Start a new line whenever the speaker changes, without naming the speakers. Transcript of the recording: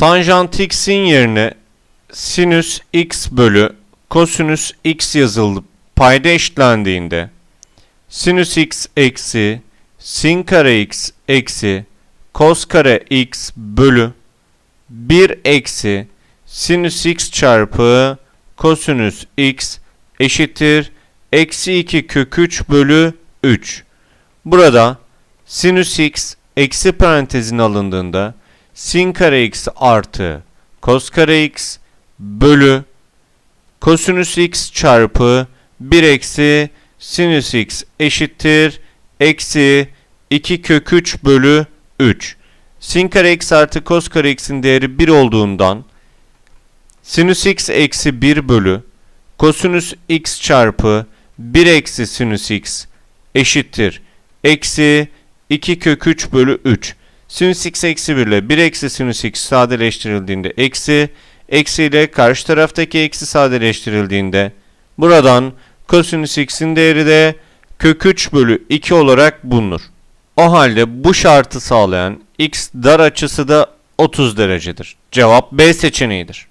Tanjant x'in yerine sinüs x bölü kosinüs x yazıldı. Payda eşitlendiğinde sinüs x eksi sin kare x eksi kos kare x bölü 1 eksi sinüs x çarpı kosinüs x eşittir eksi 2 kök 3 bölü 3. Burada sinüs x eksi parantezin alındığında sin kare x artı kos kare x bölü kosinüs x çarpı 1 eksi sinüs x eşittir eksi 2 kök 3 bölü 3. Sin kare x artı kos kare x'in değeri 1 olduğundan sinüs x eksi 1 bölü kosinüs x çarpı 1 eksi sinüs x eşittir eksi 2 kök 3 bölü 3. Sinüs x eksi 1 ile 1 eksi sinüs x sadeleştirildiğinde eksi, eksi ile karşı taraftaki eksi sadeleştirildiğinde buradan kosinüs x'in değeri de kök 3 bölü 2 olarak bulunur. O halde bu şartı sağlayan x dar açısı da 30 derecedir. Cevap B seçeneğidir.